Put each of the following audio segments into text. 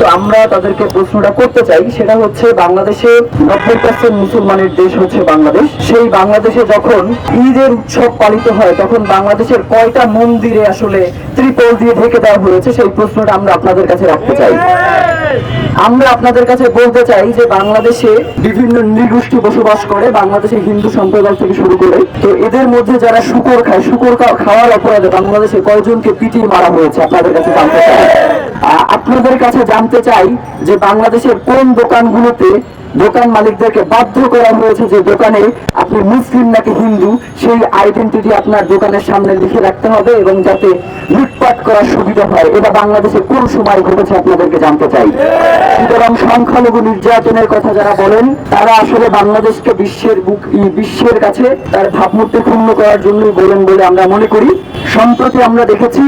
তো আমরা তাদেরকে প্রশ্নটা করতে চাই, সেটা হচ্ছে বাংলাদেশে নব্বই পার্সেন্ট মুসলমানের দেশ হচ্ছে বাংলাদেশ। সেই বাংলাদেশে যখন ঈদের উৎসব পালিত হয়, তখন বাংলাদেশের কয়টা মন্দিরে আসলে ত্রিপল দিয়ে ঢেকে দেওয়া হয়েছে, সেই প্রশ্নটা আমরা আপনাদের কাছে রাখতে চাই। আমরা আপনাদের কাছে বলতে চাই যে বাংলাদেশে বিভিন্ন নৃগোষ্ঠী বসবাস করে, বাংলাদেশে হিন্দু সম্প্রদায় থেকে শুরু করে। তো এদের মধ্যে যারা শুকর খায়, শুকর খাওয়ার অপরাধে বাংলাদেশে কয়জনকে পিটিয়ে মারা হয়েছে, আপনাদের কাছে জানতে চাই। আপনাদের কাছে জানতে চাই যে বাংলাদেশের কোন দোকানগুলোতে দোকান মালিকদেরকে বাধ্য করা হয়েছে যে দোকানে আপনি মুসলিম নাকি হিন্দু, সেই আইডেন্টিটি আপনার দোকানের সামনে লিখে রাখতে হবে এবং যাতে লুটপাট করার সুবিধা হয়। এটা বাংলাদেশে কোন সময় ঘটেছে আপনাদেরকে জানতে চাই। সুতরাং সংখ্যালঘু নির্যাতনের কথা যারা বলেন, তারা আসলে বাংলাদেশকে বিশ্বের বুক বিশ্বের কাছে তার ভাবমূর্তি ক্ষুণ্ণ করার জন্যই বলেন বলে আমরা মনে করি। সম্প্রতি আমরা দেখেছি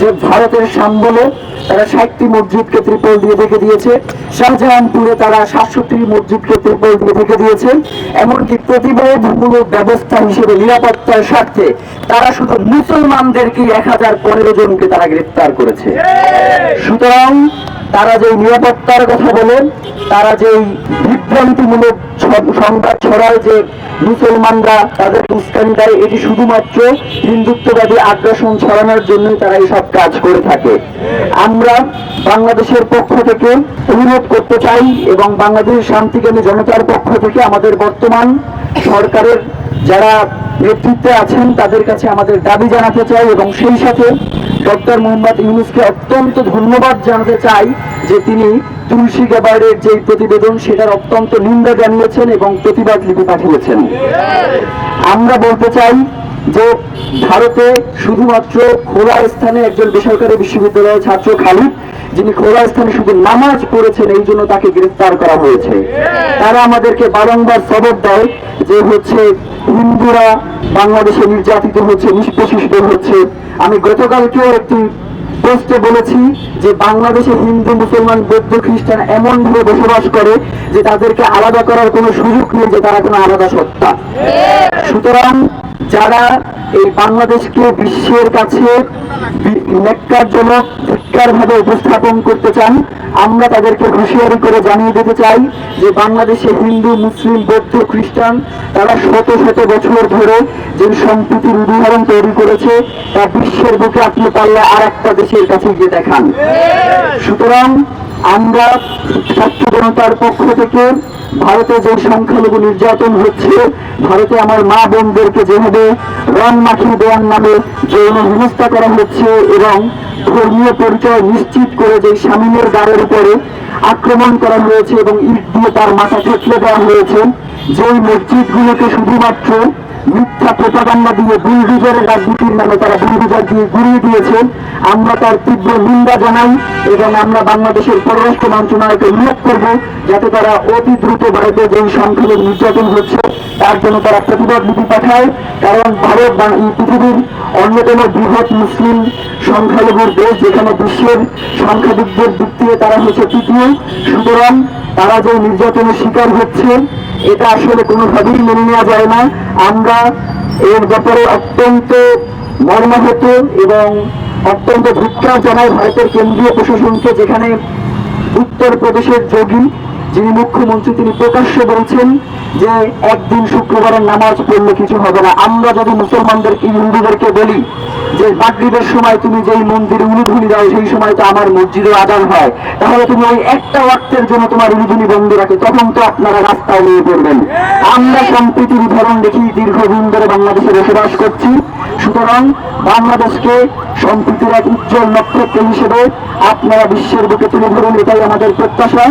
যে ভারতের সাম্বলে তারা ষাটটি মসজিদকে ত্রিপল দিয়ে ঢেকে দিয়েছে। শাহজাহানপুরে তারা সাতষট্টি মসজিদকে ত্রিপল দিয়ে ঢেকে দিয়েছে। এমনকি প্রতিবাদমূলক ব্যবস্থা হিসেবে নিরাপত্তার স্বার্থে তারা শুধু মুসলমানদেরকে এক হাজার পনেরো জনকে তারা গ্রেফতার করেছে। সুতরাং তারা যে নিরাপত্তার কথা বলেন, তারা যে বিভ্রান্তিমূলক সংবাদ ছড়ায় যে মুসলমানরা তাদের উস্কানি দেয় এটি শুধুমাত্র হিন্দুত্ববাদী আগ্রাসন ছড়ানোর জন্যই তারা এই সব কাজ করে থাকে। আমরা বাংলাদেশের পক্ষ থেকে অনুরোধ করতে চাই এবং বাংলাদেশের শান্তিকামী জনতার পক্ষ থেকে আমাদের বর্তমান সরকারের যারা নেতৃত্বে আছেন, তাদের কাছে আমাদের দাবি জানাতে চাই এবং সেই সাথে ডক্টর মোহাম্মদ ইউনুসকে অত্যন্ত ধন্যবাদ জানাতে চাই যে তিনি তুলসী গ্যাবার্ডের যে প্রতিবেদন সেটার অত্যন্ত নিন্দা জানিয়েছেন এবং প্রতিবাদ লিপি পাঠিয়েছেন। আমরা বলতে চাই যে ভারতে শুধুমাত্র খোলা স্থানে একজন বেসরকারি বিশ্ববিদ্যালয়ের ছাত্র খালিদ যিনি খোলা স্থানে শুধু নামাজ পড়েছেন এই জন্য তাকে গ্রেফতার করা হয়েছে। তারা আমাদেরকে বারংবার সবক দেয় যে হচ্ছে হিন্দুরা বাংলাদেশে নির্যাতিত হচ্ছে নিষ্পেষিত হচ্ছে। আমি গতকালকেও একটি পোস্টে বলেছি যে বাংলাদেশে হিন্দু মুসলমান বৌদ্ধ খ্রিস্টান এমন ভাবে বসবাস করে যে তাদেরকে আলাদা করার কোনো সুযোগ নেই যে তারা কোনো আলাদা সত্তা। সুতরাং যারা এই বাংলাদেশকে বিশ্বের কাছে নেককারজনক ভাবে উপস্থাপন করতে চান আমরা তাদেরকে হুঁশিয়ারি করে জানিয়ে দিতে চাই যে বাংলাদেশে হিন্দু মুসলিম বৌদ্ধ খ্রিস্টান তারা শত শত বছর ধরে যে সম্প্রীতির উদাহরণ তৈরি করেছে তা বিশ্বের বুকে আপনি পারলে আর একটা দেশের কাছে গিয়ে দেখান। সুতরাং আমরা ছাত্র জনতার পক্ষ থেকে ভারতে যে সংখ্যালঘু নির্যাতন হচ্ছে, ভারতে আমার মা বোনদেরকে যেভাবে রং মাখিয়ে দেওয়ার নামে যৌন হেনস্থা করা হচ্ছে এবং ধর্মীয় পরিচয় নিশ্চিত করে যে স্বামীনের দ্বারের উপরে আক্রমণ করা হয়েছে এবং ইট দিয়ে তার মাথা ঠেকলে দেওয়া হয়েছে, যেই মসজিদগুলোকে শুধুমাত্র মিথ্যা প্রপাগান্ডা দিয়ে বুলডুজারের রাজনীতির নামে তারা বুলডুজার দিয়ে ঘুরিয়ে দিয়েছে। আমরা তার তীব্র নিন্দা জানাই এবং আমরা বাংলাদেশের পররাষ্ট্র মন্ত্রণালয়কে উল্লেখ করব যাতে তারা অতি দ্রুত ভারতে যে সংখ্যালঘু নির্যাতন হচ্ছে, তার জন্য তারা প্রতিবাদ লিপি পাঠায়। কারণ ভারত পৃথিবীর অন্যতম বৃহৎ মুসলিম সংখ্যালঘুর দেশ, যেখানে বিশ্বের সংখ্যাধিকদের দিক থেকে তারা হচ্ছে তৃতীয়। সুতরাং তারা যে নির্যাতনের শিকার হচ্ছে এটা আসলে কোনোভাবেই মেনে নেওয়া যায় না। আমরা এর ব্যাপারে অত্যন্ত মর্মাহত এবং অত্যন্ত ভুক্তা জানায় ভারতের কেন্দ্রীয় প্রশাসনকে, যেখানে উত্তরপ্রদেশের যোগী, যিনি মুখ্যমন্ত্রী, তিনি প্রকাশ্যে বলছেন যে একদিন শুক্রবারের নামাজ পড়লে কিছু হবে না। আমরা যদি মুসলমানদেরকে হিন্দুদেরকে বলি যে মাগরিবের সময় তুমি যেই মন্দিরে উলুধুনি দাও, সেই সময় তো আমার মসজিদে আদান হয়। তাহলে তুমি ওই একটা ওয়াক্তের জন্য তোমার উলুধুনি বন্ধ রাখে, তখন তো আপনারা রাস্তায় নিয়ে পড়বেন। আমরা সম্প্রীতির উদাহরণ দেখি দীর্ঘদিন ধরে বাংলাদেশে বসবাস করছি। সুতরাং বাংলাদেশকে সম্প্রীতির এক উজ্জ্বল নক্ষত্র হিসেবে আপনারা বিশ্বের বুকে তুলে ধরুন, এটাই আমাদের প্রত্যাশা।